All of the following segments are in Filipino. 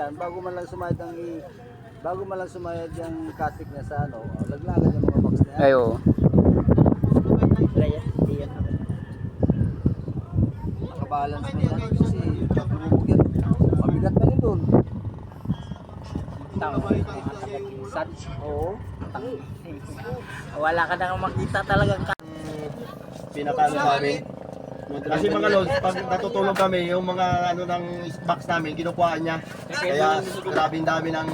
yan, bago man lang sumayad ang i- bago man lang sumayad yung katik niya sa ano, laglagan yung mga box na yan. Ay, oo. Nakabalance na yan kasi lumubog yan, mabigat na yun doon. Oo. Wala ka nang makita talagang ka. pinakano namin. Kasi mga lods, pag natutulog kami, yung mga ano ng box namin, kinukuha niya. Kaya grabing dami ng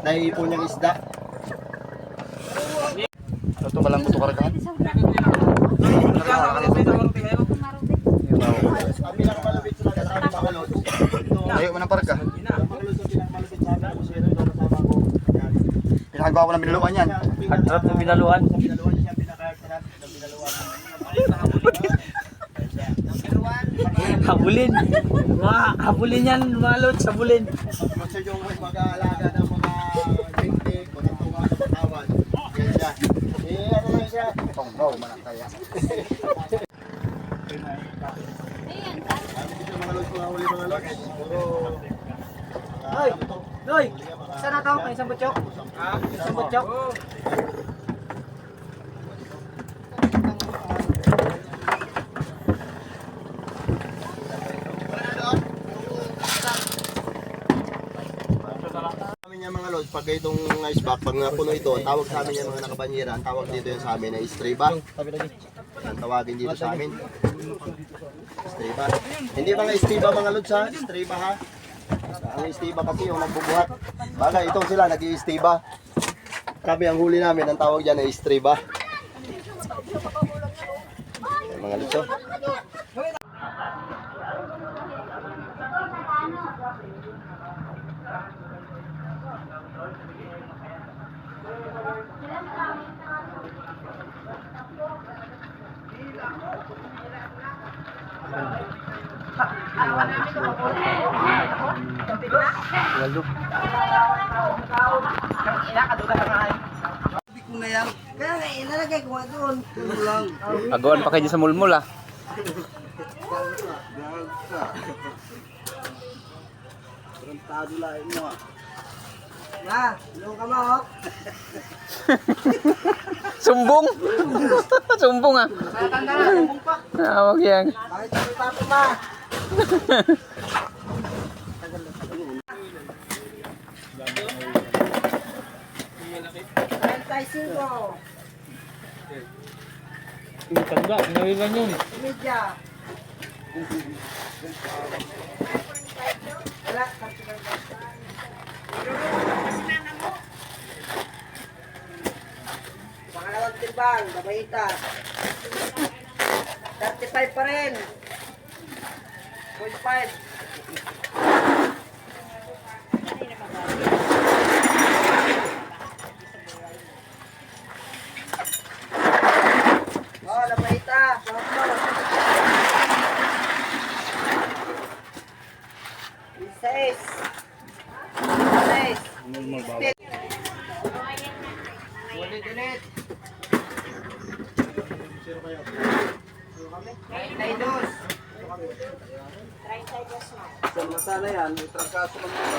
naiipon niyang isda. Ito ka lang buto karagahan. Ito, Ayaw mo ng parka. Pinakagawa ko ng biniluan yan. Ang trap ng binaluan. Sa pinaluan siya, pinaka-sarap ng pinaluan. Habulin. Mga habulin yan, mga lods, habulin. Kung siya yung mag-aalaga ng mga tingtik, mga tunga sa patawan, yan siya. Eh, ano lang siya? Tonggaw man ang kaya. Sabi ko sa mga lods, mga huli mga lods. Puro, Hoy! Hoy! Saan na to? Isang butchok? Ha? Isang butchok? Amin yung mga lods, pag itong ice pack, pag napuno ito, tawag sa amin yung mga nakabanyera, ang tawag dito yung sa amin ay stray bag. Ang tawagin dito sa amin. Stray bag. Hindi mga stray bag mga lods ha, stray bag ha. Ang stray bag kasi yung nagbubuhat. Baga ito sila, nag-i-stray bag. Kami ang huli namin, ang tawag dyan ay stray. Ayan, mga lods Walo. Kaya nga, ilalagay ko doon. Lang. Agawan pa kayo sa mulmul ah. Tarantado lain mo ah. Ma, ilong ka mo oh. Sumbong! Sumbong ah. Tanda na, tumbong pa. Ah, wag yan. Bakit sa tapo ma? Treinta Yung tanda, nawilan yun. Media. Wala. Timbang, babayita. 35 pa rin. 0.5. Oh, babayita. Sarap mo. Seis. Seis. Ulit, ulit. Traidos. Sa masala yan, itrangkaso lang ito.